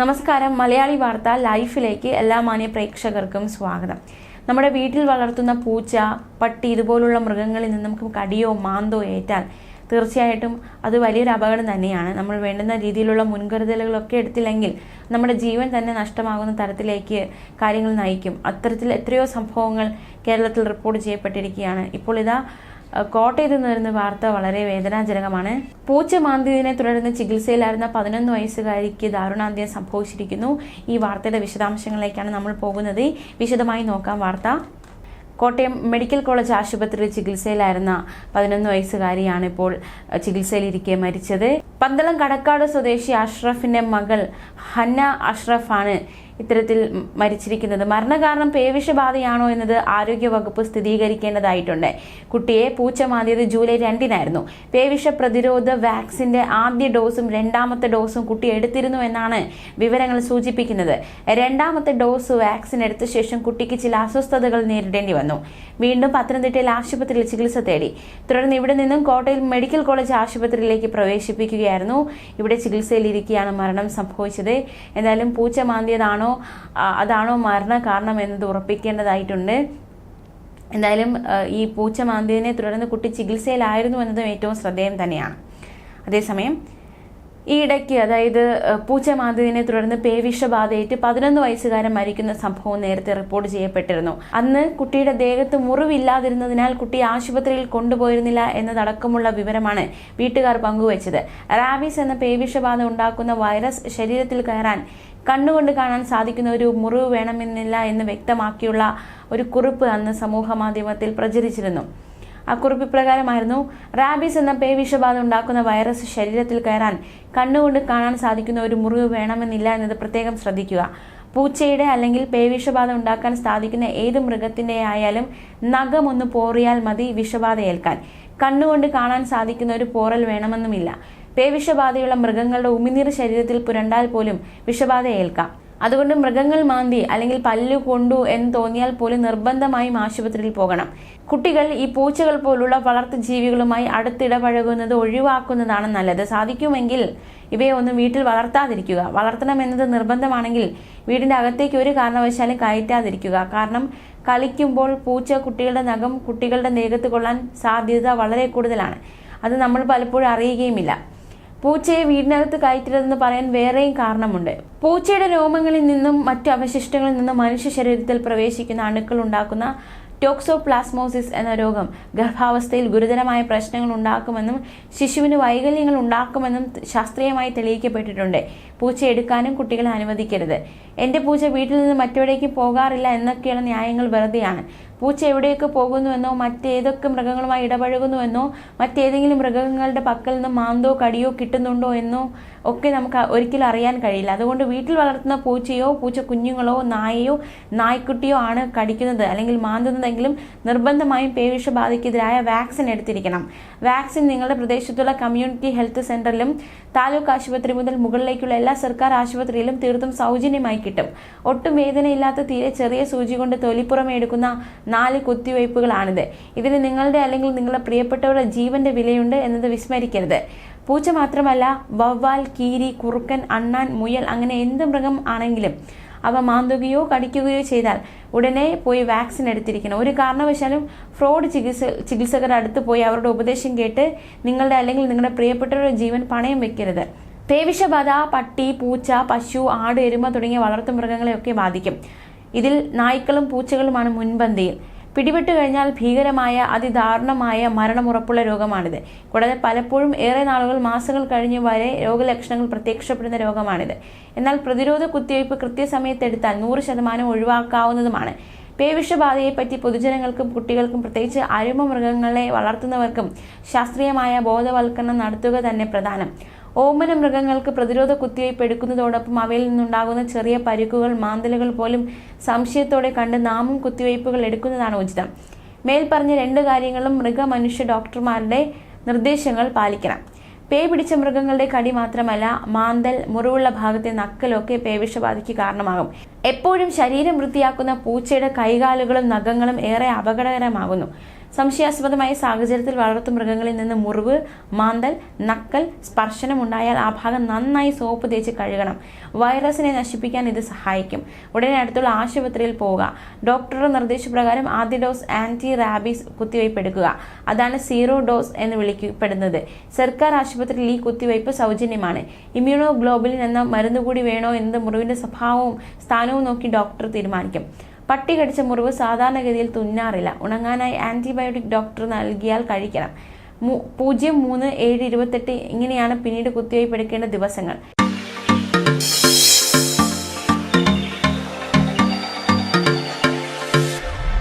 നമസ്കാരം. മലയാളി വാർത്ത ലൈഫിലേക്ക് എല്ലാ മാന്യ പ്രേക്ഷകർക്കും സ്വാഗതം. നമ്മുടെ വീട്ടിൽ വളർത്തുന്ന പൂച്ച പട്ടി ഇതുപോലുള്ള മൃഗങ്ങളിൽ നിന്ന് നമുക്ക് കടിയോ മാന്തോ ഏറ്റാൽ തീർച്ചയായിട്ടും അത് വലിയൊരു അപകടം തന്നെയാണ്. നമ്മൾ വേണ്ടുന്ന രീതിയിലുള്ള മുൻകരുതലുകളൊക്കെ എടുത്തില്ലെങ്കിൽ നമ്മുടെ ജീവൻ തന്നെ നഷ്ടമാകുന്ന തരത്തിലേക്ക് കാര്യങ്ങൾ നയിക്കും. അത്തരത്തിൽ എത്രയോ സംഭവങ്ങൾ കേരളത്തിൽ റിപ്പോർട്ട് ചെയ്യപ്പെട്ടിരിക്കുകയാണ്. ഇപ്പോൾ ഇതാ കോട്ടയത്ത് നിന്ന് വരുന്ന വാർത്ത വളരെ വേദനാജനകമാണ്. പൂച്ച മാന്തിയതിനെ തുടർന്ന് ചികിത്സയിലായിരുന്ന പതിനൊന്ന് വയസ്സുകാരിക്ക് ദാരുണാന്ത്യം സംഭവിച്ചിരിക്കുന്നു. ഈ വാർത്തയുടെ വിശദാംശങ്ങളിലേക്കാണ് നമ്മൾ പോകുന്നത്. വിശദമായി നോക്കാം വാർത്ത. കോട്ടയം മെഡിക്കൽ കോളേജ് ആശുപത്രിയിൽ ചികിത്സയിലായിരുന്ന പതിനൊന്ന് വയസ്സുകാരിയാണ് ഇപ്പോൾ ചികിത്സയിലിരിക്കെ മരിച്ചത്. പന്തളം കടക്കാട് സ്വദേശി അഷ്റഫിന്റെ മകൾ ഹന്ന അഷ്റഫാണ് ഇത്തരത്തിൽ മരിച്ചിരിക്കുന്നത്. മരണകാരണം പേവിഷബാധയാണോ എന്നത് ആരോഗ്യവകുപ്പ് സ്ഥിരീകരിക്കേണ്ടതായിട്ടുണ്ട്. കുട്ടിയെ പൂച്ച മാന്തിയത് ജൂലൈ രണ്ടിനായിരുന്നു. പേവിഷ പ്രതിരോധ വാക്സിന്റെ ആദ്യ ഡോസും രണ്ടാമത്തെ ഡോസും കുട്ടി എടുത്തിരുന്നു എന്നാണ് വിവരങ്ങൾ സൂചിപ്പിക്കുന്നത്. രണ്ടാമത്തെ ഡോസ് വാക്സിൻ എടുത്ത ശേഷം കുട്ടിക്ക് ചില അസ്വസ്ഥതകൾ നേരിടേണ്ടി വന്നു. വീണ്ടും പത്തനംതിട്ടയിൽ ആശുപത്രിയിൽ ചികിത്സ തേടി. തുടർന്ന് ഇവിടെ നിന്നും കോട്ടയം മെഡിക്കൽ കോളേജ് ആശുപത്രിയിലേക്ക് പ്രവേശിപ്പിക്കുകയായിരുന്നു. ഇവിടെ ചികിത്സയിലിരിക്കെയാണ് മരണം സംഭവിച്ചത്. എന്തായാലും പൂച്ച മാന്തിയതാണോ ആ, അതാണോ മരണ കാരണം എന്നത് ഉറപ്പിക്കേണ്ടതായിട്ടുണ്ട്. എന്തായാലും ഈ പൂച്ച മാന്തിയതിനെ തുടർന്ന് കുട്ടി ചികിത്സയിലായിരുന്നു എന്നതും ഏറ്റവും ശ്രദ്ധേയം തന്നെയാണ്. അതേസമയം ഈ ഇടയ്ക്ക് അതായത് പൂച്ച മാന്തിയതിനെ തുടർന്ന് പേവിഷബാധയേറ്റ് പതിനൊന്ന് വയസ്സുകാരൻ മരിക്കുന്ന സംഭവം നേരത്തെ റിപ്പോർട്ട് ചെയ്യപ്പെട്ടിരുന്നു. അന്ന് കുട്ടിയുടെ ദേഹത്ത് മുറിവില്ലാതിരുന്നതിനാൽ കുട്ടി ആശുപത്രിയിൽ കൊണ്ടുപോയിരുന്നില്ല എന്നതടക്കമുള്ള വിവരമാണ് വീട്ടുകാർ പങ്കുവച്ചത്. റാബീസ് എന്ന പേവിഷബാധ ഉണ്ടാക്കുന്ന വൈറസ് ശരീരത്തിൽ കയറാൻ കണ്ണുകൊണ്ട് കാണാൻ സാധിക്കുന്ന ഒരു മുറിവ് വേണമെന്നില്ല എന്ന് വ്യക്തമാക്കിയുള്ള ഒരു കുറിപ്പ് അന്ന് സമൂഹ മാധ്യമത്തിൽ പ്രചരിച്ചിരുന്നു. ആ കുറിപ്പ് ഇപ്രകാരമായിരുന്നു. റാബീസ് എന്ന പേവിഷബാധ ഉണ്ടാക്കുന്ന വൈറസ് ശരീരത്തിൽ കയറാൻ കണ്ണുകൊണ്ട് കാണാൻ സാധിക്കുന്ന ഒരു മുറിവ് വേണമെന്നില്ല എന്നത് പ്രത്യേകം ശ്രദ്ധിക്കുക. പൂച്ചയുടെ അല്ലെങ്കിൽ പേവിഷബാധ ഉണ്ടാക്കാൻ സാധിക്കുന്ന ഏത് മൃഗത്തിന്റെ ആയാലും നഖം ഒന്ന് പോറിയാൽ മതി വിഷബാധ ഏൽക്കാൻ കണ്ണുകൊണ്ട് കാണാൻ സാധിക്കുന്ന ഒരു പോറൽ വേണമെന്നുമില്ല. പേവിഷബാധയുള്ള മൃഗങ്ങളുടെ ഉമിനീർ ശരീരത്തിൽ പുരണ്ടാൽ പോലും വിഷബാധ ഏൽക്കാം. അതുകൊണ്ട് മൃഗങ്ങൾ മാന്തി അല്ലെങ്കിൽ പല്ലു കൊണ്ടു എന്ന് തോന്നിയാൽ പോലും നിർബന്ധമായും ആശുപത്രിയിൽ പോകണം. കുട്ടികൾ ഈ പൂച്ചകൾ പോലുള്ള വളർത്തു ജീവികളുമായി അടുത്തിടപഴകുന്നത് ഒഴിവാക്കുന്നതാണ് നല്ലത്. സാധിക്കുമെങ്കിൽ ഇവയെ ഒന്നും വീട്ടിൽ വളർത്താതിരിക്കുക. വളർത്തണമെന്നത് നിർബന്ധമാണെങ്കിൽ വീടിന്റെ അകത്തേക്ക് ഒരു കാരണവശാലും കയറ്റാതിരിക്കുക. കാരണം കളിക്കുമ്പോൾ പൂച്ച കുട്ടികളുടെ നഖം കുട്ടികളുടെ ദേഹത്ത് കൊള്ളാൻ സാധ്യത വളരെ കൂടുതലാണ്. അത് നമ്മൾ പലപ്പോഴും അറിയുകയുമില്ല. പൂച്ചയെ വീടിനകത്ത് കയറ്റരുതെന്ന് പറയാൻ വേറെയും കാരണമുണ്ട്. പൂച്ചയുടെ രോമങ്ങളിൽ നിന്നും മറ്റു അവശിഷ്ടങ്ങളിൽ നിന്നും മനുഷ്യ ശരീരത്തിൽ പ്രവേശിക്കുന്ന അണുക്കൾ ഉണ്ടാക്കുന്ന ടോക്സോപ്ലാസ്മോസിസ് എന്ന രോഗം ഗർഭാവസ്ഥയിൽ ഗുരുതരമായ പ്രശ്നങ്ങൾ ഉണ്ടാക്കുമെന്നും ശിശുവിന് വൈകല്യങ്ങൾ ഉണ്ടാക്കുമെന്നും ശാസ്ത്രീയമായി തെളിയിക്കപ്പെട്ടിട്ടുണ്ട്. പൂച്ച എടുക്കാനും കുട്ടികളെ അനുവദിക്കരുത്. എന്റെ പൂച്ച വീട്ടിൽ നിന്ന് മറ്റെവിടേക്ക് പോകാറില്ല എന്നൊക്കെയുള്ള ന്യായങ്ങൾ വെറുതെയാണ്. പൂച്ച എവിടെയൊക്കെ പോകുന്നുവെന്നോ മറ്റേതൊക്കെ മൃഗങ്ങളുമായി ഇടപഴകുന്നുവെന്നോ മറ്റേതെങ്കിലും മൃഗങ്ങളുടെ പക്കൽ നിന്ന് മാന്തോ കടിയോ കിട്ടുന്നുണ്ടോ എന്നോ ഒക്കെ നമുക്ക് ഒരിക്കലും അറിയാൻ കഴിയില്ല. അതുകൊണ്ട് വീട്ടിൽ വളർത്തുന്ന പൂച്ചയോ പൂച്ച കുഞ്ഞുങ്ങളോ നായയോ നായ്ക്കുട്ടിയോ ആണ് കടിക്കുന്നത്. അല്ലെങ്കിൽ മാന്തുന്നതെങ്കിലും നിർബന്ധമായും പേവിഷബാധയ്ക്കെതിരായ വാക്സിൻ എടുത്തിരിക്കണം. വാക്സിൻ നിങ്ങളുടെ പ്രദേശത്തുള്ള കമ്മ്യൂണിറ്റി ഹെൽത്ത് സെന്ററിലും താലൂക്ക് ആശുപത്രി മുതൽ മുകളിലേക്കുള്ള എല്ലാ സർക്കാർ ആശുപത്രിയിലും തീർത്തും സൗജന്യമായി കിട്ടും. ഒട്ടും വേദനയില്ലാത്ത തീരെ ചെറിയ സൂചി കൊണ്ട് തൊലിപ്പുറമെ എടുക്കുന്ന നാല് കുത്തിവയ്പ്പുകളാണിത്. ഇതിന് നിങ്ങളുടെ അല്ലെങ്കിൽ നിങ്ങളുടെ പ്രിയപ്പെട്ടവരുടെ ജീവന്റെ വിലയുണ്ട് എന്നത് വിസ്മരിക്കരുത്. പൂച്ച മാത്രമല്ല വവ്വാൽ കീരി കുറുക്കൻ അണ്ണാൻ മുയൽ അങ്ങനെ എന്ത് മൃഗം ആണെങ്കിലും അവ മാന്തുകയോ കടിക്കുകയോ ചെയ്താൽ ഉടനെ പോയി വാക്സിൻ എടുത്തിരിക്കണം. ഒരു കാരണവശാലും ഫ്രോഡ് ചികിത്സ ചികിത്സകരുടെ അടുത്ത് പോയി അവരുടെ ഉപദേശം കേട്ട് നിങ്ങളുടെ അല്ലെങ്കിൽ നിങ്ങളുടെ പ്രിയപ്പെട്ടവരുടെ ജീവൻ പണയം വെക്കരുത്. പേവിഷബാധ പട്ടി പൂച്ച പശു ആട് എരുമ തുടങ്ങിയ വളർത്തു വളർത്തുമൃഗങ്ങളെയൊക്കെ ബാധിക്കും. ഇതിൽ നായ്ക്കളും പൂച്ചകളുമാണ് മുൻപന്തിയിൽ. പിടിപെട്ട് കഴിഞ്ഞാൽ ഭീകരമായ അതിദാരുണമായ മരണമുറപ്പുള്ള രോഗമാണിത്. കൂടാതെ പലപ്പോഴും ഏറെ നാളുകൾ മാസങ്ങൾ കഴിഞ്ഞു വരെ രോഗലക്ഷണങ്ങൾ പ്രത്യക്ഷപ്പെടുന്ന രോഗമാണിത്. എന്നാൽ പ്രതിരോധ കുത്തിവയ്പ് കൃത്യസമയത്ത് എടുത്താൽ നൂറ് ശതമാനം ഒഴിവാക്കാവുന്നതുമാണ്. പേവിഷബാധയെപ്പറ്റി പൊതുജനങ്ങൾക്കും കുട്ടികൾക്കും പ്രത്യേകിച്ച് അരുമ മൃഗങ്ങളെ വളർത്തുന്നവർക്കും ശാസ്ത്രീയമായ ബോധവൽക്കരണം നടത്തുക തന്നെ പ്രധാനം. ഓമന മൃഗങ്ങൾക്ക് പ്രതിരോധ കുത്തിവയ്പ് എടുക്കുന്നതോടൊപ്പം അവയിൽ നിന്നുണ്ടാകുന്ന ചെറിയ പരിക്കുകൾ മാന്തലുകൾ പോലും സംശയത്തോടെ കണ്ട് നാമും കുത്തിവയ്പ്പുകൾ എടുക്കുന്നതാണ് ഉചിതം. മേൽപ്പറഞ്ഞ രണ്ട് കാര്യങ്ങളും മൃഗ മനുഷ്യ ഡോക്ടർമാരുടെ നിർദ്ദേശങ്ങൾ പാലിക്കണം. പേ പിടിച്ച മൃഗങ്ങളുടെ കടി മാത്രമല്ല മാന്തൽ മുറിവുള്ള ഭാഗത്തെ നക്കലൊക്കെ പേവിഷബാധയ്ക്ക് കാരണമാകും. എപ്പോഴും ശരീരം വൃത്തിയാക്കുന്ന പൂച്ചയുടെ കൈകാലുകളും നഖങ്ങളും ഏറെ അപകടകരമാകുന്നു. സംശയാസ്പദമായ സാഹചര്യത്തിൽ വളർത്തു മൃഗങ്ങളിൽ നിന്ന് മുറിവ് മാന്തൽ നക്കൽ സ്പർശനം ഉണ്ടായാൽ ആ ഭാഗം നന്നായി സോപ്പ് തേച്ച് കഴുകണം. വൈറസിനെ നശിപ്പിക്കാൻ ഇത് സഹായിക്കും. ഉടനെ അടുത്തുള്ള ആശുപത്രിയിൽ പോവുക. ഡോക്ടറുടെ നിർദ്ദേശപ്രകാരം ആദ്യ ഡോസ് ആന്റി റാബീസ് കുത്തിവയ്പ് എടുക്കുക. അതാണ് സീറോ ഡോസ് എന്ന് വിളിക്കപ്പെടുന്നത്. സർക്കാർ ആശുപത്രിയിൽ ഈ കുത്തിവയ്പ് സൗജന്യമാണ്. ഇമ്യൂണോ ഗ്ലോബലിൻ എന്ന മരുന്ന് കൂടി വേണോ എന്നത് മുറിവിന്റെ സ്വഭാവവും സ്ഥാനവും നോക്കി ഡോക്ടർ തീരുമാനിക്കും. പട്ടി കടിച്ച മുറിവ് സാധാരണഗതിയിൽ തുന്നാറില്ല. ഉണങ്ങാനായി ആന്റിബയോട്ടിക് ഡോക്ടർ നൽകിയാൽ കഴിക്കണം. പൂജ്യം മൂന്ന് ഏഴ് ഇരുപത്തെട്ട് ഇങ്ങനെയാണ് പിന്നീട് കുത്തിവയ്പ് എടുക്കേണ്ട ദിവസങ്ങൾ.